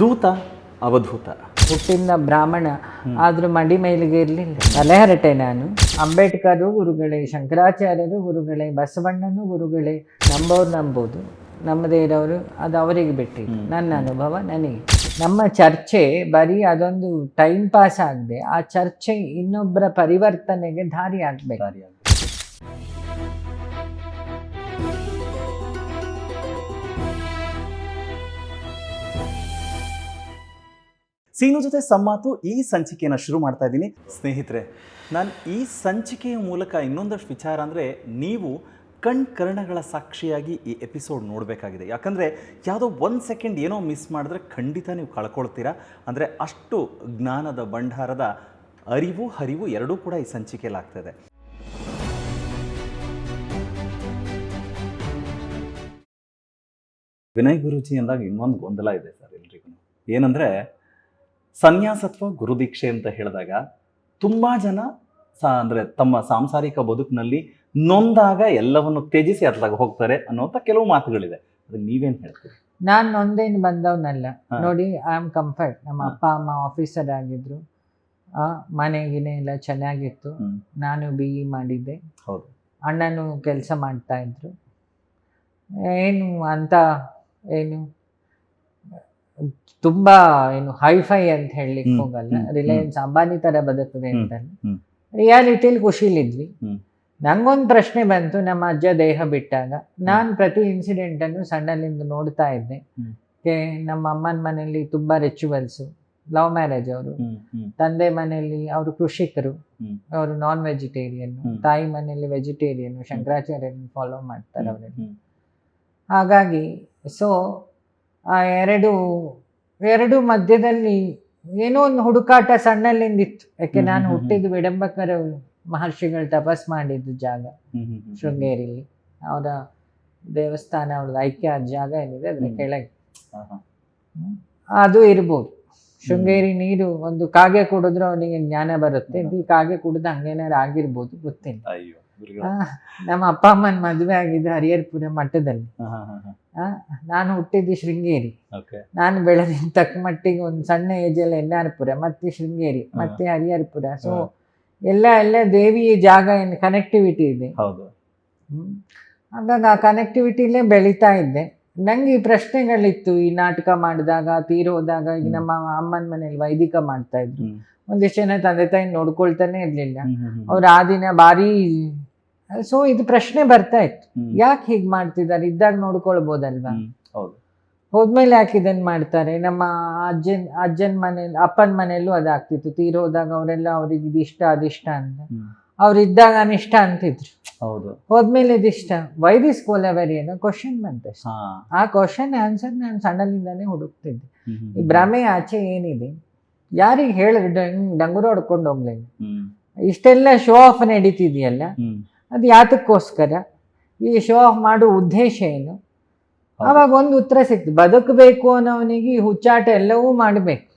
ದೂತ ಅವಧೂತ. ಹುಟ್ಟಿನ ಬ್ರಾಹ್ಮಣ ಆದ್ರೂ ಮಡಿ ಮೈಲಿಗೆ ಇರಲಿಲ್ಲ. ತಲೆಹರಟೆ ನಾನು. ಅಂಬೇಡ್ಕರು ಗುರುಗಳೇ ಶಂಕರಾಚಾರ್ಯರು ಗುರುಗಳೇ ಬಸವಣ್ಣನು ಗುರುಗಳೇ ನಂಬೋರು ನಂಬೋದು. ನಮ್ಮದೇ ಇರೋರು ಅದು ಅವರಿಗೆ ಬಿಟ್ಟಿ ನನ್ನ ಅನುಭವ ನನಗೆ. ನಮ್ಮ ಚರ್ಚೆ ಬರೀ ಅದೊಂದು ಟೈಮ್ ಪಾಸ್ ಆಗದೆ ಆ ಚರ್ಚೆ ಇನ್ನೊಬ್ಬರ ಪರಿವರ್ತನೆಗೆ ದಾರಿ ಆಗ್ಬೇಕು. ಸೀನು ಜೊತೆ ಸಮ್ಮಾತು ಈ ಸಂಚಿಕೆಯನ್ನು ಶುರು ಮಾಡ್ತಾ ಇದ್ದೀನಿ. ಸ್ನೇಹಿತರೆ, ನಾನು ಈ ಸಂಚಿಕೆಯ ಮೂಲಕ ಇನ್ನೊಂದಷ್ಟು ವಿಚಾರ ಅಂದರೆ ನೀವು ಕಣ್ ಕರ್ಣಗಳ ಸಾಕ್ಷಿಯಾಗಿ ಈ ಎಪಿಸೋಡ್ ನೋಡಬೇಕಾಗಿದೆ. ಯಾಕಂದರೆ ಯಾವುದೋ ಒಂದು ಸೆಕೆಂಡ್ ಏನೋ ಮಿಸ್ ಮಾಡಿದ್ರೆ ಖಂಡಿತ ನೀವು ಕಳ್ಕೊಳ್ತೀರಾ. ಅಂದರೆ ಅಷ್ಟು ಜ್ಞಾನದ ಭಂಡಾರದ ಅರಿವು, ಹರಿವು ಎರಡೂ ಕೂಡ ಈ ಸಂಚಿಕೆಯಲ್ಲಿ ಆಗ್ತದೆ ವಿನಯ್ ಗುರುಜಿ ಅಂದಾಗ ಇನ್ನೊಂದು ಗೊಂದಲ ಇದೆ ಸರ್ ಎಲ್ರಿಗೂ. ಏನಂದರೆ ಸನ್ಯಾಸತ್ವ ಗುರುದೀಕ್ಷೆ ಅಂತ ಹೇಳಿದಾಗ ತುಂಬ ಜನ ಅಂದ್ರೆ ಅಂದರೆ ತಮ್ಮ ಸಾಂಸಾರಿಕ ಬದುಕಿನಲ್ಲಿ ನೊಂದಾಗ ಎಲ್ಲವನ್ನು ತ್ಯಜಿಸಿ ಅದ್ರಾಗ ಹೋಗ್ತಾರೆ ಅನ್ನೋಂಥ ಕೆಲವು ಮಾತುಗಳಿದೆ ಅದಕ್ಕೆ ನೀವೇನು ಹೇಳ್ತೀರಿ? ನಾನು ನೊಂದೇನು ಬಂದವನಲ್ಲ. ನೋಡಿ ಐ ಆಮ್ ಕಂಫರ್ಟ್ ನಮ್ಮ ಅಪ್ಪ ಅಮ್ಮ ಆಫೀಸರ್ ಆಗಿದ್ರು. ಆ, ಮನೆ ಗಿನೆ ಎಲ್ಲ ಚೆನ್ನಾಗಿತ್ತು. ನಾನು ಬಿ ಇ ಮಾಡಿದ್ದೆ. ಹೌದು. ಅಣ್ಣನು ಕೆಲಸ ಮಾಡ್ತಾ ಇದ್ರು. ಏನು ಅಂತ ಏನು? ತುಂಬಾ ಏನು ಹೈಫೈ ಅಂತ ಹೇಳಲಿಕ್ಕೆ ಹೋಗಲ್ಲ. ರಿಲಯನ್ಸ್ ಅಂಬಾನಿ ತರ ಬದುಕಿದೆ ಅಂತ. ರಿಯಾಲಿಟಿಲಿ ಖುಷಿಲಿದ್ವಿ. ನಂಗೊಂದು ಪ್ರಶ್ನೆ ಬಂತು ನಮ್ಮ ಅಜ್ಜ ದೇಹ ಬಿಟ್ಟಾಗ. ನಾನು ಪ್ರತಿ ಇನ್ಸಿಡೆಂಟ್ ಅನ್ನು ಸಣ್ಣಲ್ಲಿಂದ ನೋಡ್ತಾ ಇದ್ದೆ. ನಮ್ಮ ಅಮ್ಮನ ಮನೆಯಲ್ಲಿ ತುಂಬಾ ರಿಚುವಲ್ಸ್ ಲವ್ ಮ್ಯಾರೇಜ್ ಅವರು. ತಂದೆ ಮನೆಯಲ್ಲಿ ಅವರು ಕೃಷಿಕರು. ಅವರು ನಾನ್ ವೆಜಿಟೇರಿಯನ್ ತಾಯಿ ಮನೆಯಲ್ಲಿ ವೆಜಿಟೇರಿಯನ್ ಶಂಕರಾಚಾರ್ಯನ ಫಾಲೋ ಮಾಡ್ತಾರೆ ಅವರೆಲ್ಲ ಹಾಗಾಗಿ ಸೊ ಆ ಎರಡು ಎರಡು ಮಧ್ಯದಲ್ಲಿ ಏನೋ ಒಂದು ಹುಡುಕಾಟ ಸಣ್ಣಲ್ಲಿಂದಿತ್ತು. ಯಾಕೆ ನಾನು. ಹುಟ್ಟಿದ್ದು ವಿಡಂಬಕರ ಮಹರ್ಷಿಗಳು ತಪಸ್ ಮಾಡಿದ್ದು ಜಾಗ. ಶೃಂಗೇರಿಲಿ. ಅವರ ದೇವಸ್ಥಾನ ಅವ್ರದ್ದು ಐಕ್ಯ ಜಾಗ ಏನಿದೆ ಅದ್ರ. ಕೆಳಗೆ. ಅದು ಇರ್ಬೋದು. ಶೃಂಗೇರಿ ನೀರು ಒಂದು ಕಾಗೆ ಕುಡಿದ್ರೆ ಅವನಿಗೆ ಜ್ಞಾನ ಬರುತ್ತೆ. ಈ ಕಾಗೆ ಕುಡಿದ ಹಂಗೇನಾದ್ರು ಆಗಿರ್ಬೋದು ಗೊತ್ತಿಲ್ಲ. ನಮ್ಮ ಅಪ್ಪ ಅಮ್ಮನ ಮದುವೆ ಆಗಿದ್ದು ಹರಿಹರಪುರ ಮಠದಲ್ಲಿ. ನಾನು ಹುಟ್ಟಿದ್ದು ಶೃಂಗೇರಿ. ನಾನು ಬೆಳೆದಿದ್ದ ತಕ್ಕ ಮಟ್ಟಿಗೆ ಒಂದು ಸಣ್ಣ ಏಜಲ್ಲಿ ಎನ್ನಾರ್ಪುರ ಮತ್ತೆ ಶೃಂಗೇರಿ. ಮತ್ತೆ ಹರಿಹರಪುರ. ಸೊ ಎಲ್ಲ ಎಲ್ಲ ದೇವಿಯ ಜಾಗ ಏನು ಕನೆಕ್ಟಿವಿಟಿ ಇದೆ. ಹಾಗಾಗಿ ಆ ಕನೆಕ್ಟಿವಿಟಿಲೇ ಬೆಳೀತಾ ಇದ್ದೆ. ನಂಗೆ ಈ ಪ್ರಶ್ನೆಗಳಿತ್ತು ಈ ನಾಟಕ ಮಾಡಿದಾಗ ತೀರೋದಾಗ ಈಗ ನಮ್ಮ ಅಮ್ಮನ ಮನೇಲಿ ವೈದಿಕ ಮಾಡ್ತಾ ಇದ್ರು. ಒಂದಿಷ್ಟು ಜನ ತಂದೆ ತಾಯಿ ನೋಡ್ಕೊಳ್ತಾನೆ ಇರ್ಲಿಲ್ಲ. ಅವ್ರು ಆ ದಿನ ಭಾರಿ ಸೊ ಇದು ಪ್ರಶ್ನೆ ಬರ್ತಾ ಇತ್ತು. ಯಾಕೆ ಹೀಗೆ ಮಾಡ್ತಿದ್ದಾರೆ? ಇದ್ದಾಗ ನೋಡ್ಕೊಳ್ಬೋದಲ್ವಾ? ಹೋದ್ಮೇಲೆ ಯಾಕೆ ಇದನ್ ಮಾಡ್ತಾರೆ? ನಮ್ಮ ಅಜ್ಜನ್ ಅಜ್ಜನ ಮನೇಲಿ ಅಪ್ಪನ ಮನೆಯಲ್ಲೂ ಅದಾಗ್ತಿತ್ತು ತೀರೋದಾಗ ಅವರೆಲ್ಲ ಅವ್ರಿಗೆ ಇದಿಷ್ಟ ಅದಿಷ್ಟ ಅಂತ. ಹ್ಮ್. ಅವ್ರು ಇದ್ದಾಗ ಅನಿಷ್ಟ ಅಂತಿದ್ರು. ಹೌದು. ಹೋದ್ಮೇಲೆ ಇದಿಷ್ಟ ವೈ ದಿಸ್ ಕೋಲವೆರಿ ಅನ್ನೋ ಕ್ವಶನ್ ಬಂತೆ ಆ ಕ್ವಶನ್ ಆನ್ಸರ್ ನಾನು ಸಣ್ಣಲಿಂದಾನೇ ಹುಡುಕ್ತಿದ್ದೆ. ಈ ಭ್ರಮೆ ಆಚೆ ಏನಿದೆ? ಯಾರಿಗೆ ಹೇಳಿದ್ರೆ ಡಂಗ್- ಡಂಗುರ ಹೊಡ್ಕೊಂಡು ಹೋಗ್ಲಿಲ್ಲ. ಇಷ್ಟೆಲ್ಲ ಶೋ ಆಫ್ ನಡೀತಿದೆಯಲ್ಲ. ಅದು ಯಾತಕ್ಕೋಸ್ಕರ? ಈ ಶೋ ಆಫ್ ಮಾಡೋ ಉದ್ದೇಶ ಏನು. ಅವಾಗ ಒಂದು ಉತ್ತರ ಸಿಕ್ತು ಬದುಕಬೇಕು ಅನ್ನೋವನಿಗೆ ಈ ಹುಚ್ಚಾಟ ಎಲ್ಲವೂ ಮಾಡಬೇಕು.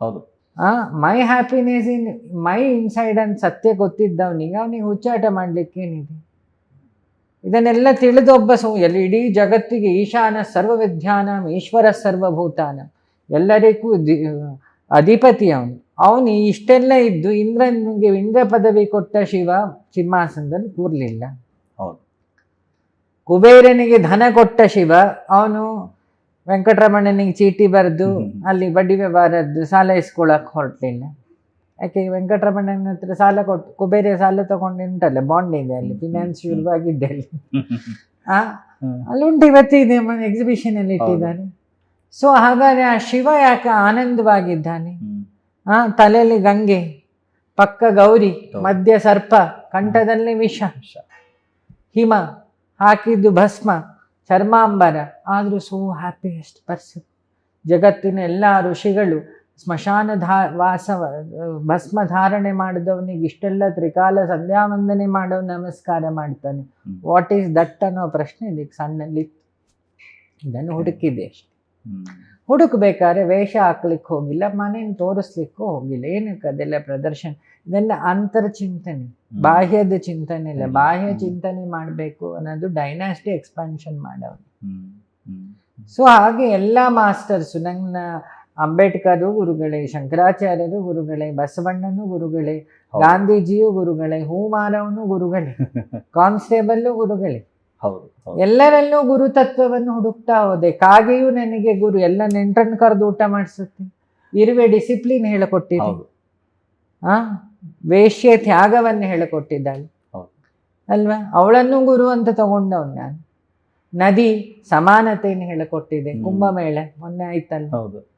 ಹೌದು. My happiness in my inside ಅಂತ ಸತ್ಯ ಗೊತ್ತಿದ್ದವನಿಗೆ ಅವನಿಗೆ ಹುಚ್ಚಾಟ ಮಾಡ್ಲಿಕ್ಕೇನಿದೆ ಇದನ್ನೆಲ್ಲ ತಿಳಿದೊಬ್ಬ ಒಬ್ಬ ಎಲ್ಲಿ ಇಡೀ ಜಗತ್ತಿಗೆ ಈಶಾನ ಸರ್ವವಿಧ್ಯಾನಂ ಈಶ್ವರ ಸರ್ವಭೂತಾನ ಎಲ್ಲರಿಗೂ ಅಧಿಪತಿ ಅವನು. ಅವನು ಇಷ್ಟೆಲ್ಲ ಇದ್ದು ಇಂದ್ರನಿಗೆ ಇಂದ್ರ ಪದವಿ ಕೊಟ್ಟ ಶಿವ ಸಿಂಹಾಸನದಲ್ಲಿ ಕೂರ್ಲಿಲ್ಲ. ಹೌದು. ಕುಬೇರನಿಗೆ ಧನ ಕೊಟ್ಟ ಶಿವ ಅವನು ವೆಂಕಟರಮಣನಿಗೆ ಚೀಟಿ ಬರೆದು ಅಲ್ಲಿ ಬಡ್ಡಿ ವ್ಯವಹಾರದ್ದು ಸಾಲ ಇಸ್ಕೊಳಕ್ ಹೊರಟಲಿಲ್ಲ. ಯಾಕೆ ವೆಂಕಟರಮಣನ ಹತ್ರ ಸಾಲ ಕೊಟ್ಟು ಕುಬೇರ ಸಾಲ ತಗೊಂಡು ಉಂಟಲ್ಲ ಬಾಂಡ್ ಇದೆ ಅಲ್ಲಿ. ಫಿನಾನ್ಸ್ ಶುರುವಾಗಿದ್ದೆ ಅಲ್ಲಿ. ಅಲ್ಲಿ ಉಂಟು ಇವತ್ತಿದೆ ಎಕ್ಸಿಬಿಷನ್ ಅಲ್ಲಿ ಇಟ್ಟಿದ್ದಾನೆ ಸೊ ಹಾಗಾದ್ರೆ ಆ ಶಿವ ಯಾಕೆ ಆನಂದವಾಗಿದ್ದಾನೆ. ಆ ತಲೆಯಲ್ಲಿ ಗಂಗೆ ಪಕ್ಕ ಗೌರಿ. ಮಧ್ಯ ಸರ್ಪ ಕಂಠದಲ್ಲಿ ವಿಷ. ಹಿಮ ಹಾಕಿದ್ದು ಭಸ್ಮ ಚರ್ಮಾಂಬರ ಆದರೂ ಸೋ ಹ್ಯಾಪಿಯೆಸ್ಟ್ ಪರ್ಸನ್ ಜಗತ್ತಿನ ಎಲ್ಲ ಋಷಿಗಳು ಸ್ಮಶಾನ ಧಾ ವಾಸ ಭಸ್ಮ ಧಾರಣೆ ಮಾಡಿದವನಿಗೆ ಇಷ್ಟೆಲ್ಲ ತ್ರಿಕಾಲ ಸಂಧ್ಯಾ ವಂದನೆ ಮಾಡೋ ನಮಸ್ಕಾರ ಮಾಡ್ತಾನೆ. ವಾಟ್ ಈಸ್ ದಟ್ ಅನ್ನೋ ಪ್ರಶ್ನೆ ಇದಕ್ಕೆ ಸಣ್ಣಲ್ಲಿತ್ತು. ಇದನ್ನು ಹುಡುಕಿದೆ ಅಷ್ಟೆ. ಹುಡುಕ್ಬೇಕಾದ್ರೆ ವೇಷ ಹಾಕ್ಲಿಕ್ಕೆ ಹೋಗಿಲ್ಲ ಮನೇನ ತೋರಿಸ್ಲಿಕ್ಕೂ ಹೋಗಿಲ್ಲ. ಏನಕ್ಕೆ ಅದೆಲ್ಲ ಪ್ರದರ್ಶನ? ಇದೆಲ್ಲ ಅಂತರ ಚಿಂತನೆ ಬಾಹ್ಯದ ಚಿಂತನೆ ಇಲ್ಲ. ಬಾಹ್ಯ ಚಿಂತನೆ ಮಾಡಬೇಕು ಅನ್ನೋದು ಡೈನಾಸ್ಟಿ ಎಕ್ಸ್ಪಾನ್ಷನ್ ಮಾಡೋರು. ಸೊ ಹಾಗೆ ಎಲ್ಲ ಮಾಸ್ಟರ್ಸು ನನ್ನ ಅಂಬೇಡ್ಕರು ಗುರುಗಳೇ ಶಂಕರಾಚಾರ್ಯರು ಗುರುಗಳೇ ಬಸವಣ್ಣನು ಗುರುಗಳೇ. ಗಾಂಧೀಜಿಯು ಗುರುಗಳೇ ಹೂಮಾರವನು ಗುರುಗಳೇ ಕಾನ್ಸ್ಟೇಬಲ್ಲು ಗುರುಗಳೇ. ಎಲ್ಲರಲ್ಲೂ ಗುರು ತತ್ವವನ್ನು ಹುಡುಕ್ತಾ ಹೋದೆ. ಕಾಗೆಯೂ ನನಗೆ ಗುರು ಎಲ್ಲ ನೆಂಟರನ್ನು ಕರೆದು ಊಟ ಮಾಡಿಸುತ್ತೆ. ಇರುವೆ ಡಿಸಿಪ್ಲಿನ್ ಹೇಳಿಕೊಟ್ಟಿದ್ದ ಆ ವೇಷ್ಯ ತ್ಯಾಗವನ್ನು ಹೇಳಿಕೊಟ್ಟಿದ್ದಾಳೆ. ಅಲ್ವಾ? ಅವಳನ್ನು ಗುರು ಅಂತ ತಗೊಂಡವ್ ನಾನು. ನದಿ ಸಮಾನತೆಯನ್ನು ಹೇಳಿಕೊಟ್ಟಿದೆ. ಕುಂಭಮೇಳ ಮೊನ್ನೆ ಆಯ್ತಲ್ಲ. ಹೌದು.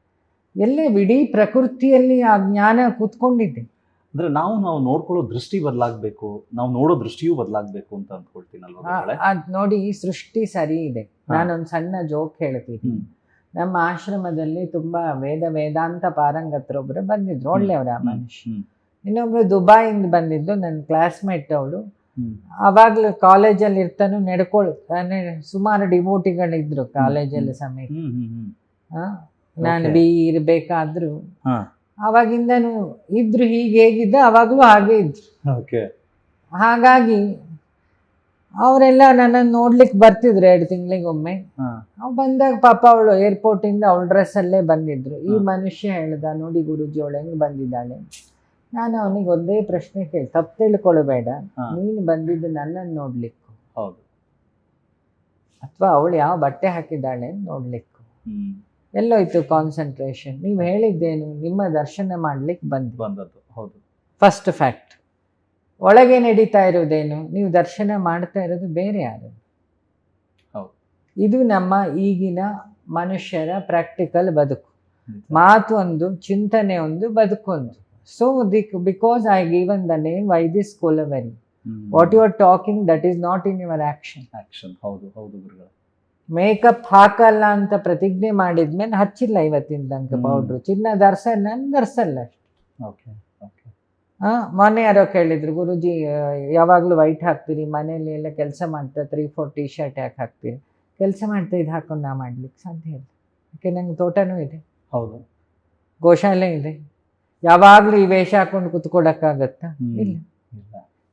ಎಲ್ಲೇ ಇಡೀ ಪ್ರಕೃತಿಯಲ್ಲಿ ಆ ಜ್ಞಾನ ಕೂತ್ಕೊಂಡಿದೆ ಅಂದ್ರೆ ನಾವು ನಾವು ನೋಡ್ಕೊಳ್ಳೋ ದೃಷ್ಟಿ ಬದಲಾಗಬೇಕು ನಾವು ನೋಡೋ ದೃಷ್ಟಿಯೂ ಬದಲಾಗಬೇಕು ಅಂತ ಅಂದ್ಕೊಳ್ತೀನಲ್ವಾ? ಅದ್ ನೋಡಿ ಸೃಷ್ಟಿ ಸರಿ ಇದೆ. ನಾನೊಂದು ಸಣ್ಣ ಜೋಕ್ ಹೇಳ್ತೀನಿ. ನಮ್ಮ ಆಶ್ರಮದಲ್ಲಿ ತುಂಬಾ ವೇದ ವೇದಾಂತ ಪಾರಂಗತರೊಬ್ರು ಬಂದಿದ್ರು ಒಳ್ಳೆಯವ್ರ ಆ. ಮನುಷ್ಯ. ಇನ್ನೊಬ್ರು ದುಬಾಯಿಂದ ಬಂದಿದ್ದು ನನ್ನ ಕ್ಲಾಸ್ಮೇಟ್ ಅವಳು. ಅವಾಗ್ಲೂ ಕಾಲೇಜಲ್ಲಿ ಇರ್ತಾನು ನಡ್ಕೊಳ್ ಸುಮಾರು ಡಿವೋಟಿಗಳಿದ್ರು ಕಾಲೇಜಲ್ಲಿ ಸಮೇತ. ನಾನು ಬಿ ಇರ್ಬೇಕಾದ್ರು ಅವಾಗಿಂದನು ಇದ್ರು ಹೀಗೆ ಹೇಗಿದ್ದ ಅವಾಗಲೂ ಹಾಗೆ ಇದ್ರು. ಓಕೆ. ಹಾಗಾಗಿ ಅವರೆಲ್ಲ ನನ್ನನ್ನು ನೋಡ್ಲಿಕ್ಕೆ ಬರ್ತಿದ್ರು ಎರಡು ತಿಂಗಳಿಗೊಮ್ಮೆ. ಒಮ್ಮೆ ಅವ್ ಬಂದಾಗ ಪಾಪ ಅವಳು ಏರ್ಪೋರ್ಟಿಂದ ಅವಳ ಡ್ರೆಸ್ಸಲ್ಲೇ ಬಂದಿದ್ರು. ಈ ಮನುಷ್ಯ ಹೇಳ್ದ ನೋಡಿ ಗುರುಜಿ ಅವಳು ಹೆಂಗ್ ಬಂದಿದ್ದಾಳೆ? ನಾನು ಅವನಿಗೆ ಒಂದೇ ಪ್ರಶ್ನೆ ಕೇಳಿ ತಪ್ಪು ತಿಳ್ಕೊಳ್ಬೇಡ. ನೀನು ಬಂದಿದ್ದು ನನ್ನನ್ನು ನೋಡ್ಲಿಕ್ಕು. ಹೌದು. ಅಥವಾ ಅವಳು ಯಾವ ಬಟ್ಟೆ ಹಾಕಿದ್ದಾಳೆ ನೋಡ್ಲಿಕ್ಕೂ. ಹ್ಮ್. ಎಲ್ಲೋಯ್ತು ಕಾನ್ಸಂಟ್ರೇಷನ್ ನೀವು ಹೇಳಿದ್ದೇನು ನಿಮ್ಮ ದರ್ಶನ ಮಾಡ್ಲಿಕ್ಕೆ ಬಂದು ಬಂದದ್ದು ಹೌದು. ಫಸ್ಟ್ ಫ್ಯಾಕ್ಟ್ ಒಳಗೆ ನಡೀತಾ ಇರೋದೇನು ನೀವು ದರ್ಶನ ಮಾಡ್ತಾ ಇರೋದು ಬೇರೆ ಯಾರು? ಹೌದು. ಇದು ನಮ್ಮ ಈಗಿನ ಮನುಷ್ಯರ ಪ್ರಾಕ್ಟಿಕಲ್ ಬದುಕು. ಮಾತು ಒಂದು ಚಿಂತನೆ ಒಂದು ಬದುಕೊಂದು so ದಿಕ್ because I given the name why this Kolaveri. What you are talking that is not in your action action ಹೌದು ಹೌದು ಗುರುಗಳೇ. ಮೇಕಪ್ ಹಾಕಲ್ಲ ಅಂತ ಪ್ರತಿಜ್ಞೆ ಮಾಡಿದ್ಮೇಲೆ ಹಚ್ಚಿಲ್ಲ ಇವತ್ತಿನ ತನಕ. ಪೌಡ್ರು. ಚಿನ್ನ ಧರ್ಸಲ್ಲ ನಾನು ಧರ್ಸಲ್ಲ ಓಕೆ ಓಕೆ. ಆ, ಮೊನ್ನೆ ಯಾರೋ ಕೇಳಿದ್ರು ಗುರುಜಿ ಯಾವಾಗಲೂ ವೈಟ್ ಹಾಕ್ತೀರಿ ಮನೇಲಿ ಎಲ್ಲ ಕೆಲಸ ಮಾಡ್ತಾ ತ್ರೀ ಫೋರ್ ಟಿ ಶರ್ಟ್ ಯಾಕೆ ಹಾಕ್ತೀರಿ? ಕೆಲಸ ಮಾಡ್ತಾ ಇದು ಹಾಕೊಂಡು ನಾ ಮಾಡ್ಲಿಕ್ಕೆ ಸಾಧ್ಯ ಇಲ್ಲ ಯಾಕೆ ನಂಗೆ ತೋಟನೂ ಇದೆ. ಹೌದು. ಗೋಶಾಲೆ ಇದೆ. ಯಾವಾಗಲೂ ಈ ವೇಷ ಹಾಕೊಂಡು ಕುತ್ಕೊಡಕ್ಕಾಗತ್ತಾ? ಇಲ್ಲ.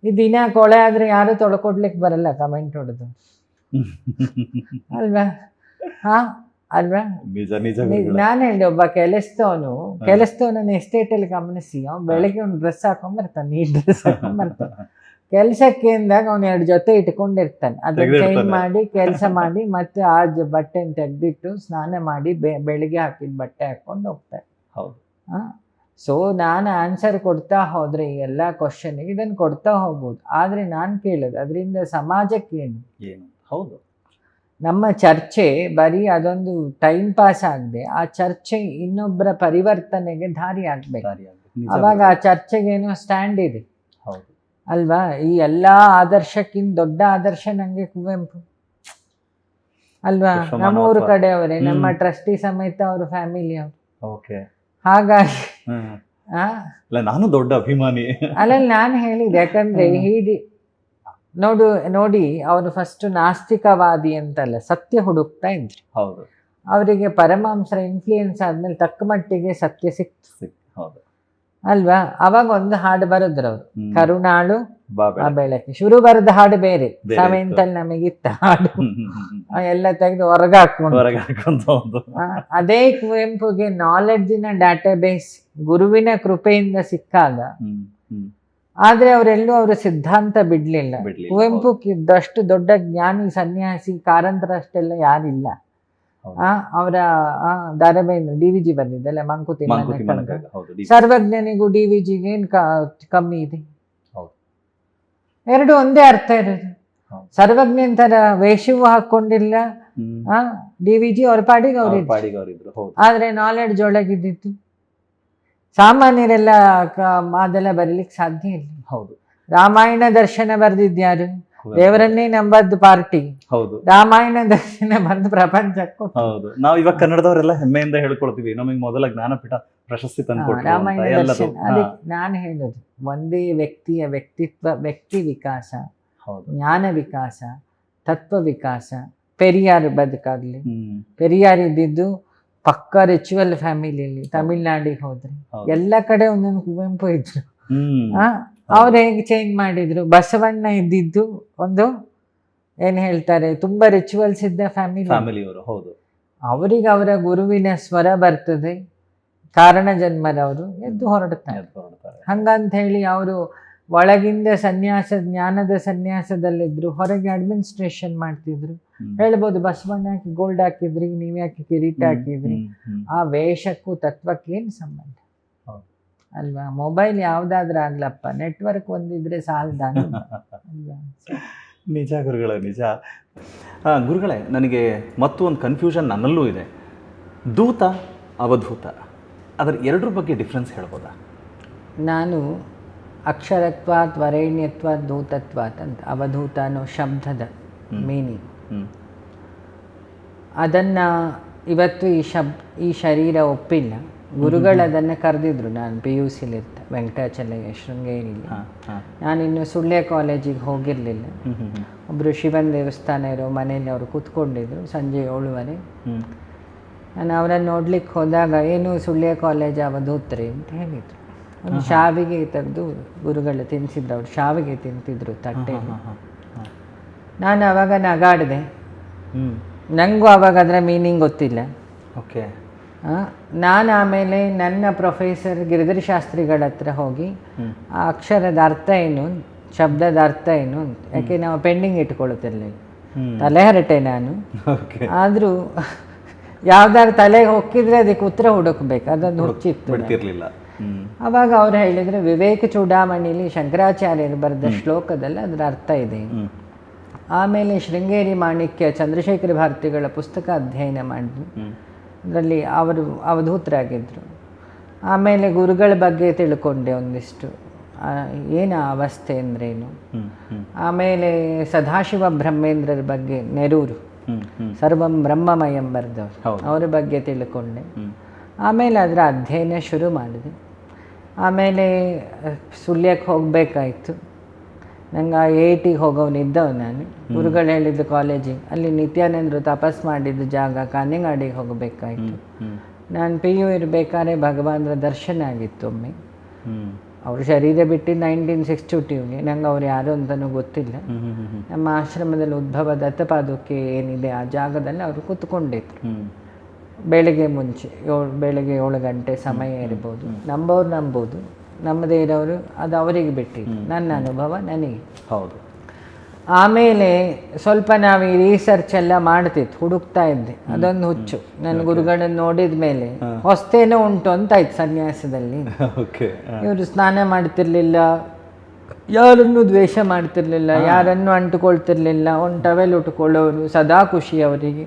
ಈ ದಿನ ಕೊಳೆ ಆದ್ರೆ ಯಾರು ತೊಳ್ಕೊಡ್ಲಿಕ್ಕೆ ಬರಲ್ಲ ಕಮೆಂಟ್ ಹೊಡೆದು. ಅಲ್ವಾ? ಹಾ ಅಲ್ವಾ? ನಿಜ ನಿಜ ನಾನು ಹೇಳಿದೆ ಒಬ್ಬ ಕೆಲಸದವನು ಕೆಲಸದವನನ್ನ ಎಸ್ಟೇಟ್ ಅಲ್ಲಿ ಗಮನಿಸಿ ಅವ್ನು ಬೆಳಗ್ಗೆ ಒಂದು ಡ್ರೆಸ್ ಹಾಕೊಂಡ್ ಬರ್ತಾನೆ ಈ ಡ್ರೆಸ್ ಹಾಕೊಂಡ್ ಬರ್ತಾನೆ. ಕೆಲ್ಸಕ್ಕೆ ಅಂದಾಗ ಅವ್ನು ಎರಡು ಜೊತೆ ಇಟ್ಕೊಂಡಿರ್ತಾನೆ. ಅದನ್ನ ಚೇಂಜ್ ಮಾಡಿ ಕೆಲಸ ಮಾಡಿ ಮತ್ತೆ ಆ ಬಟ್ಟೆ ತೆಗೆದಿಟ್ಟು ತೆಗ್ದಿಟ್ಟು ಸ್ನಾನ ಮಾಡಿ ಬೆಳಿಗ್ಗೆ ಹಾಕಿದ ಬಟ್ಟೆ ಹಾಕೊಂಡು ಹೋಗ್ತಾನೆ. ಹೌದು. ಸೊ ನಾನು ಆನ್ಸರ್ ಕೊಡ್ತಾ ಹೋದ್ರೆ ಈ ಎಲ್ಲ ಕ್ವಶನ್ಗೆ ಇದನ್ನು ಕೊಡ್ತಾ ಹೋಗ್ಬೋದು. ಆದ್ರೆ ನಾನು ಕೇಳೋದು ಅದರಿಂದ ಸಮಾಜಕ್ಕೆ ಏನು ಏನು? ಹೌದು. ನಮ್ಮ ಚರ್ಚೆ ಬರೀ ಅದೊಂದು ಟೈಮ್ ಪಾಸ್ ಆಗದೆ ಆ ಚರ್ಚೆ ಇನ್ನೊಬ್ಬರ ಪರಿವರ್ತನೆಗೆ ದಾರಿ ಆಗ್ಬೇಕು. ಅವಾಗ ಆ. ಚರ್ಚೆಗೇನೋ ಸ್ಟ್ಯಾಂಡ್ ಇದೆ. ಹೌದು. ಅಲ್ವಾ? ಈ ಎಲ್ಲ ಆದರ್ಶಕ್ಕಿಂತ ದೊಡ್ಡ ಆದರ್ಶ ನಂಗೆ ಕುವೆಂಪು. ಅಲ್ವಾ? ನಮ್ಮೂರು ಕಡೆ ಕಡೆಯವರೇ ನಮ್ಮ ಟ್ರಸ್ಟಿ ಸಮೇತ ಅವರು ಫ್ಯಾಮಿಲಿ ಅವರು. ಓಕೆ. ಹಾಗಾಗಿ ನಾನು ದೊಡ್ಡ ಅಭಿಮಾನಿ. ಅಲ್ಲಲ್ಲಿ ನಾನು ಹೇಳಿದೆ ಯಾಕಂದ್ರೆ ಹೀಗೆ ಹೀಡಿ ನೋಡು ನೋಡಿ ಅವರು ಫಸ್ಟ್ ನಾಸ್ತಿಕವಾದಿ ಅಂತಲ್ಲ ಸತ್ಯ ಹುಡುಕ್ತಾ ಇದ್ರು. ಹೌದು. ಅವರಿಗೆ ಪರಮಾಂಸರ ಇನ್ಫ್ಲೂಯೆನ್ಸ್ ಆದ್ಮೇಲೆ ತಕ್ಕ ಮಟ್ಟಿಗೆ ಸತ್ಯ ಸಿಕ್ತು. ಹೌದು. ಅಲ್ವಾ? ಅವಾಗ ಒಂದು ಹಾಡು ಬರದ್ರು ಅವರು. ಕರುಣಾಳು ಬೆಳಕಿ. ಶುರು ಬರದ ಹಾಡು ಬೇರೆ. ಸಮಯಂತಲ್ಲಿ ನಮಗಿತ್ತ ಹಾಡು. ಎಲ್ಲ ತೆಗೆದು ಹೊರಗ ಹಾಕೊಂಡು ಹೊರಗೆ ಹಾಕೊಂತ ಒಂದು ಆ, ಅದೇ ಕುವೆಂಪುಗೆ ನಾಲೆಡ್ಜಿನ ಡಾಟಾಬೇಸ್ ಗುರುವಿನ ಕೃಪೆಯಿಂದ ಸಿಕ್ಕಾಗ ಆದ್ರೆ ಅವರೆಲ್ಲೂ ಅವರ ಸಿದ್ಧಾಂತ ಬಿಡ್ಲಿಲ್ಲ. ಕುವೆಂಪು ಇದ್ದಷ್ಟು ದೊಡ್ಡ ಜ್ಞಾನಿ ಸನ್ಯಾಸಿ ಕಾರಂತರ ಅಷ್ಟೆಲ್ಲ ಯಾರಿಲ್ಲ. ಅವರ ದಾರಬೇಂದ್ರ ಡಿ ವಿ ಜಿ ಬಂದಿದ್ದಲ್ಲ ಮಂಕುತಿ ಸರ್ವಜ್ಞನಿಗೂ ಡಿ ವಿ ಜಿಗೆ ಏನ್ ಕಮ್ಮಿ ಇದೆ. ಎರಡು ಒಂದೇ ಅರ್ಥ ಇರೋದು. ಸರ್ವಜ್ಞ ಸರ್ವಜ್ಞನ್ ತರ ವೇಷವೂ ಹಾಕೊಂಡಿಲ್ಲ ಡಿ ವಿ ಜಿ ಅವ್ರ ಪಾಡಿಗೆ ಅವ್ರ ಅವ್ರ ಅವರಿದ್ರು. ಆದ್ರೆ ನಾಲೆಡ್ಜ್ ಒಳಗಿದ್ದಿತ್ತು. ಸಾಮಾನ್ಯರೆಲ್ಲ ಮಾದಲ ಅದೆಲ್ಲ ಬರೀಲಿಕ್ಕೆ ಸಾಧ್ಯ ಇಲ್ಲ. ಹೌದು. ರಾಮಾಯಣ ದರ್ಶನ ಬರೆದಿದ್ಯಾರು. ದೇವರನ್ನೇ ನಂಬದ್ದು ಪಾರ್ಟಿ. ಹೌದು. ರಾಮಾಯಣ ದರ್ಶನ ಬಂದು ಪ್ರಪಂಚಕ್ಕೆ ಕೊಟ್ಟು. ಹೌದು. ನಾವು ಇವಾಗ ಕನ್ನಡದವರೆಲ್ಲ ಹೆಮ್ಮೆಯಿಂದ ಹೇಳ್ಕೊಳ್ತೀವಿ. ನಮಗೆ ಮೊದಲ ಜ್ಞಾನಪೀಠ ಪ್ರಶಸ್ತಿ ತಂದ್ಕೊಡ್ತೀವಿ ರಾಮಾಯಣ ದರ್ಶನ. ಅದಕ್ಕೆ ನಾನು ಹೇಳೋದು. ಒಂದೇ ವ್ಯಕ್ತಿಯ ವ್ಯಕ್ತಿತ್ವ ವ್ಯಕ್ತಿ ವಿಕಾಸ ಹೌದು. ಜ್ಞಾನ ವಿಕಾಸ ತತ್ವ ವಿಕಾಸ. ಪೆರಿಯಾರ್ ಬದುಕಾಗ್ಲಿ. ಪೆರಿಯಾರ್ ಇದ್ದಿದ್ದು ಪಕ್ಕ ರಿಚುವಲ್ ಫ್ಯಾಮಿಲಿಯಲ್ಲಿ ತಮಿಳ್ನಾಡಿಗೆ ಹೋದ್ರೆ. ಹೌದು. ಎಲ್ಲ ಕಡೆ ಒಂದೊಂದು ಕುವೆಂಪು ಇದ್ರು. ಅವ್ರು ಹೇಗೆ ಚೇಂಜ್ ಮಾಡಿದ್ರು? ಬಸವಣ್ಣ ಇದ್ದಿದ್ದು ಒಂದು ಏನ್ ಹೇಳ್ತಾರೆ ತುಂಬಾ ರಿಚುವಲ್ಸ್ ಇದ್ದ ಫ್ಯಾಮಿಲಿ ಹೌದು. ಅವರಿಗೆ ಅವರ ಗುರುವಿನ ಸ್ವರ ಬರ್ತದೆ ಕಾರಣ ಜನ್ಮರವರು ಎದ್ದು ಹೊರಡ್ತಾರೆ. ಹಂಗಂತ ಹೇಳಿ ಅವರು ಒಳಗಿಂದ ಸನ್ಯಾಸ ಜ್ಞಾನದ ಸನ್ಯಾಸದಲ್ಲಿದ್ರು ಹೊರಗೆ ಅಡ್ಮಿನಿಸ್ಟ್ರೇಷನ್ ಮಾಡ್ತಿದ್ರು. ಹೇಳ್ಬೋದು ಬಸವಣ್ಣ ಹಾಕಿ ಗೋಲ್ಡ್ ಹಾಕಿದ್ರಿ ನೀವ್ ಯಾಕೆ ಕಿರೀಟ ಹಾಕಿದ್ರಿ. ಆ ವೇಷಕ್ಕೂ ತತ್ವಕ್ಕೆ ಏನು ಸಂಬಂಧ. ಅಲ್ವಾ? ಮೊಬೈಲ್ ಯಾವ್ದಾದ್ರೂ ಆಗ್ಲಪ್ಪ ನೆಟ್ವರ್ಕ್ ಒಂದಿದ್ರೆ ಸಾಲದ ಅಲ್ವಾ? ನಿಜ ಗುರುಗಳೇ ನಿಜ. ಗುರುಗಳೇ ನನಗೆ ಮತ್ತೊಂದು ಕನ್ಫ್ಯೂಷನ್ ನನ್ನಲ್ಲೂ ಇದೆ. ದೂತ ಅವಧೂತ ಅದರ ಎರಡರ ಬಗ್ಗೆ ಡಿಫ್ರೆನ್ಸ್ ಹೇಳ್ಬೋದಾ? ನಾನು ಅಕ್ಷರತ್ವ ತ್ವರೇಣ್ಯತ್ವ ದೂತತ್ವಾತ್ ಅಂತ ಅವಧೂತ ಅನ್ನೋ ಶಬ್ದದ ಮೀನಿಂಗ್ ಅದನ್ನು ಇವತ್ತು ಈ ಶಬ್ ಈ ಶರೀರ ಒಪ್ಪಿಲ್ಲ. ಗುರುಗಳು ಅದನ್ನು ಕರೆದಿದ್ರು. ನಾನು ಪಿ ಯು ಸಿಲಿರ್ತ ವೆಂಕಟಾಚಲಯ್ಯ ಶೃಂಗೇರಿಲಿ ನಾನು ಇನ್ನು ನಾನಿನ್ನು ಸುಳ್ಯ ಕಾಲೇಜಿಗೆ ಹೋಗಿರಲಿಲ್ಲ. ಒಬ್ಬರು ಶಿವನ ದೇವಸ್ಥಾನ ಇರೋ ಮನೆಯಲ್ಲಿ ಅವರು ಕೂತ್ಕೊಂಡಿದ್ರು ಸಂಜೆ ಏಳುವರೆ. ನಾನು ಅವರನ್ನು ನೋಡ್ಲಿಕ್ಕೆ ಹೋದಾಗ ಏನು ಸುಳ್ಯ ಕಾಲೇಜ್ ಅವಧೂತ್ರಿ? ಅಂತ ಹೇಳಿದರು. ಒಂದು ಶಾವಿಗೆ ತೆಗೆದು ಗುರುಗಳು ತಿನ್ನಿಸಿದ್ರು ಅವ್ರು ಶಾವಿಗೆ ತಿಂತಿದ್ರು ತಟ್ಟೆ ನಾನು ಅವಾಗ ನಗಾಡಿದೆ. ಹ್ಞೂ ನನಗೂ ಅವಾಗ ಅದರ ಮೀನಿಂಗ್ ಗೊತ್ತಿಲ್ಲ. ಓಕೆ. ನಾನು ಆಮೇಲೆ ನನ್ನ ಪ್ರೊಫೆಸರ್ ಗಿರಿಧರ ಶಾಸ್ತ್ರಿಗಳ ಹತ್ರ ಹೋಗಿ ಆ ಅಕ್ಷರದ ಅರ್ಥ ಏನು ಶಬ್ದದ ಅರ್ಥ ಏನು ಅಂತ ಯಾಕೆ ನಾವು ಪೆಂಡಿಂಗ್ ಇಟ್ಕೊಳ್ತಿರ್ಲಿಲ್ಲ ತಲೆ ಹರಟೆ ನಾನು. ಓಕೆ. ಆದರೂ ಯಾವ್ದಾದ್ರು ತಲೆಗೆ ಹೊಕ್ಕಿದ್ರೆ ಅದಕ್ಕೆ ಉತ್ತರ ಹುಡುಕ್ಬೇಕು ಅದೊಂದು ಹುಚ್ಚಿತ್ತು ಅವಾಗ ಅವ್ರು ಹೇಳಿದ್ರೆ ವಿವೇಕ ಚೂಡಾಮಣಿಲಿ ಶಂಕರಾಚಾರ್ಯರು ಬರೆದ ಶ್ಲೋಕದಲ್ಲಿ ಅದರ ಅರ್ಥ ಇದೆ. ಆಮೇಲೆ ಶೃಂಗೇರಿ ಮಾಣಿಕ್ಯ ಚಂದ್ರಶೇಖರ ಭಾರತಿಗಳ ಪುಸ್ತಕ ಅಧ್ಯಯನ ಮಾಡಿದ್ರು. ಅದರಲ್ಲಿ ಅವರು ಅವಧೂತರಾಗಿದ್ದರು ಆಮೇಲೆ ಗುರುಗಳ ಬಗ್ಗೆ ತಿಳ್ಕೊಂಡೆ ಒಂದಿಷ್ಟು. ಏನು ಅವಸ್ಥೆ ಅಂದ್ರೇನು? ಆಮೇಲೆ ಸದಾಶಿವ ಬ್ರಹ್ಮೇಂದ್ರರ ಬಗ್ಗೆ ನೆರೂರು. ಸರ್ವಂ ಬ್ರಹ್ಮಮಯಂ ಬರೆದವರು. ಅವರ ಬಗ್ಗೆ ತಿಳ್ಕೊಂಡೆ. ಆಮೇಲೆ ಅದರ ಅಧ್ಯಯನ ಶುರು ಮಾಡಿದೆ. ಆಮೇಲೆ ಸುಳ್ಯಕ್ಕೆ ಹೋಗಬೇಕಾಯ್ತು. ನಂಗೆ ಆ ಏಟಿಗೆ ಹೋಗೋನಿದ್ದವ ನಾನು. ಗುರುಗಳು ಹೇಳಿದ್ದು ಕಾಲೇಜಿಗೆ ಅಲ್ಲಿ ನಿತ್ಯಾನಂದರು ತಪಸ್ ಮಾಡಿದ್ದು ಜಾಗ ಕಾನೆಗಾಡಿಗೆ ಹೋಗಬೇಕಾಯ್ತು. ನಾನು ಪಿ ಯು ಇರಬೇಕಾದ್ರೆ ಭಗವಾನರ ದರ್ಶನ ಆಗಿತ್ತು ಒಮ್ಮೆ. ಅವ್ರ ಶರೀರ ಬಿಟ್ಟು ನೈನ್ಟೀನ್ ಸಿಕ್ಸ್ಟಿ ಟೂಗೆ ನಂಗೆ ಅವ್ರು ಯಾರು ಅಂತಲೂ ಗೊತ್ತಿಲ್ಲ. ನಮ್ಮ ಆಶ್ರಮದಲ್ಲಿ ಉದ್ಭವ ದತ್ತಪಾದಕ್ಕೆ ಏನಿದೆ ಆ ಜಾಗದಲ್ಲಿ ಅವರು ಕೂತ್ಕೊಂಡಿದ್ರು. ಬೆಳಗ್ಗೆ ಬೆಳಿಗ್ಗೆ ಮುಂಚೆ ಏಳು ಬೆಳಿಗ್ಗೆ ಏಳು ಗಂಟೆ ಸಮಯ ಇರ್ಬೋದು. ನಂಬೋರು ನಂಬೋದು. ನಮ್ಮದೇ ಇರೋರು ಅದು ಅವರಿಗೆ ಬಿಟ್ಟಿದ್ದು. ನನ್ನ ಅನುಭವ ನನಗೆ. ಹೌದು. ಆಮೇಲೆ ಸ್ವಲ್ಪ ನಾವು ಈ ರಿಸರ್ಚ್ ಎಲ್ಲ ಮಾಡ್ತಿತ್ತು ಹುಡುಕ್ತಾ ಇದ್ದೆ. ಅದೊಂದು ಹುಚ್ಚು. ನನ್ನ ಗುರುಗಳನ್ನ ನೋಡಿದ ಮೇಲೆ ಹೊಸ್ತೇನೋ ಉಂಟು ಅಂತ ಆಯ್ತು ಸನ್ಯಾಸದಲ್ಲಿ. ಇವರು ಸ್ನಾನ ಮಾಡ್ತಿರ್ಲಿಲ್ಲ ಯಾರನ್ನು ದ್ವೇಷ ಮಾಡ್ತಿರ್ಲಿಲ್ಲ ಯಾರನ್ನು ಅಂಟುಕೊಳ್ತಿರ್ಲಿಲ್ಲ ಒಂದು ಟವೆಲ್ ಉಟ್ಕೊಳ್ಳೋರು ಸದಾ ಖುಷಿ ಅವರಿಗೆ.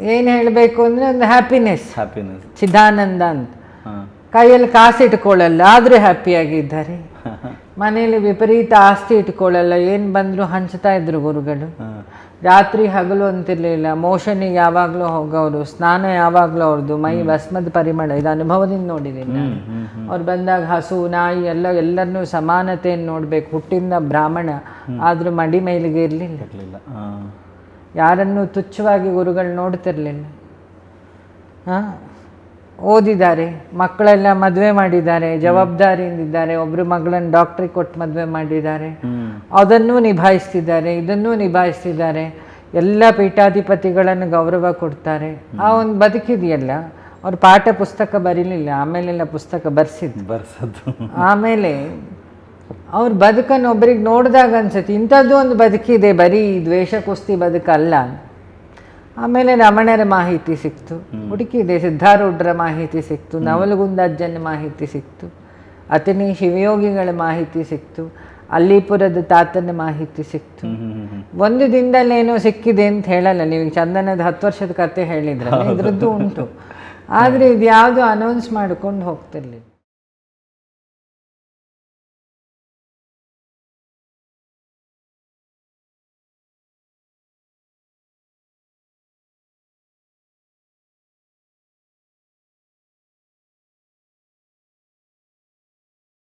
ಏನು ಹೇಳಬೇಕು ಅಂದರೆ ಒಂದು ಹ್ಯಾಪಿನೆಸ್ ಹ್ಯಾಪಿನೆಸ್ ಚಿದಾನಂದ ಅಂತ. ಕೈಯಲ್ಲಿ ಕಾಸು ಇಟ್ಕೊಳ್ಳಲ್ಲ ಆದರೂ ಹ್ಯಾಪಿಯಾಗಿದ್ದಾರೆ ಮನೆಯಲ್ಲಿ ವಿಪರೀತ ಆಸ್ತಿ ಇಟ್ಕೊಳ್ಳಲ್ಲ ಏನು ಬಂದರೂ ಹಂಚ್ತಾ ಇದ್ರು ಗುರುಗಳು. ರಾತ್ರಿ ಹಗಲು ಅಂತಿರ್ಲಿಲ್ಲ ಮೋಷನಿಗೆ ಯಾವಾಗಲೂ ಹೋಗೋರು ಸ್ನಾನ ಯಾವಾಗಲೂ ಅವ್ರದ್ದು ಮೈ ಭಸ್ಮದ ಪರಿಮಳ ಇದು ಅನುಭವದಿಂದ ನೋಡಿದ್ದೀನಿ ಅವ್ರು ಬಂದಾಗ ಹಸು ನಾಯಿ ಎಲ್ಲ ಎಲ್ಲರನ್ನೂ ಸಮಾನತೆಯನ್ನು ನೋಡಬೇಕು ಹುಟ್ಟಿಂದ ಬ್ರಾಹ್ಮಣ ಆದರೂ ಮಡಿ ಮೇಲಿಗೆ ಇರಲಿಲ್ಲ. ಇರಲಿಲ್ಲ ಯಾರನ್ನು ತುಚ್ಛವಾಗಿ ಗುರುಗಳು ನೋಡ್ತಿರ್ಲಿಲ್ಲ. ಹಾಂ ಓದಿದ್ದಾರೆ ಮಕ್ಕಳೆಲ್ಲ ಮದುವೆ ಮಾಡಿದ್ದಾರೆ ಜವಾಬ್ದಾರಿಯಿಂದಿದ್ದಾರೆ ಒಬ್ರು ಮಗಳನ್ನು ಡಾಕ್ಟ್ರಿಗೆ ಕೊಟ್ಟು ಮದುವೆ ಮಾಡಿದ್ದಾರೆ. ಅದನ್ನು ನಿಭಾಯಿಸ್ತಿದ್ದಾರೆ ಇದನ್ನೂ ನಿಭಾಯಿಸ್ತಿದ್ದಾರೆ. ಎಲ್ಲ ಪೀಠಾಧಿಪತಿಗಳನ್ನು ಗೌರವ ಕೊಡ್ತಾರೆ. ಆ ಒಂದು ಬದುಕಿದೆಯಲ್ಲ ಅವ್ರು ಪಾಠ ಪುಸ್ತಕ ಬರೀಲಿಲ್ಲ ಆಮೇಲೆಲ್ಲ ಪುಸ್ತಕ ಬರ್ಸಿದ್ದು. ಬರ್ಸದ್ದು ಆಮೇಲೆ ಅವ್ರ ಬದುಕನ್ನು ಒಬ್ಬರಿಗೆ ನೋಡಿದಾಗ ಅನ್ಸುತ್ತೆ ಇಂಥದ್ದು ಒಂದು ಬದುಕಿದೆ ಬರೀ ದ್ವೇಷ ಕುಸ್ತಿ ಬದುಕಲ್ಲ. ಆಮೇಲೆ ರಮಣರ ಮಾಹಿತಿ ಸಿಕ್ತು. ಹುಡುಕಿದೆ ಸಿದ್ಧಾರೂಢರ ಮಾಹಿತಿ ಸಿಕ್ತು ನವಲಗುಂದಜ್ಜನ ಮಾಹಿತಿ ಸಿಕ್ತು ಅತನಿ ಶಿವಯೋಗಿಗಳ ಮಾಹಿತಿ ಸಿಕ್ತು ಅಲ್ಲಿಪುರದ ತಾತನ ಮಾಹಿತಿ ಸಿಕ್ತು. ಒಂದು ದಿನದಲ್ಲೇನೋ ಸಿಕ್ಕಿದೆ ಅಂತ ಹೇಳಲ್ಲ ನೀವು ಚಂದನದ ಹತ್ತು ವರ್ಷದ ಕತೆ ಹೇಳಿದ್ರೆ ಇದ್ರದ್ದು ಉಂಟು. ಆದರೆ ಇದು ಯಾವುದು ಅನೌನ್ಸ್ ಮಾಡ್ಕೊಂಡು ಹೋಗ್ತಿರ್ಲಿಲ್ಲ.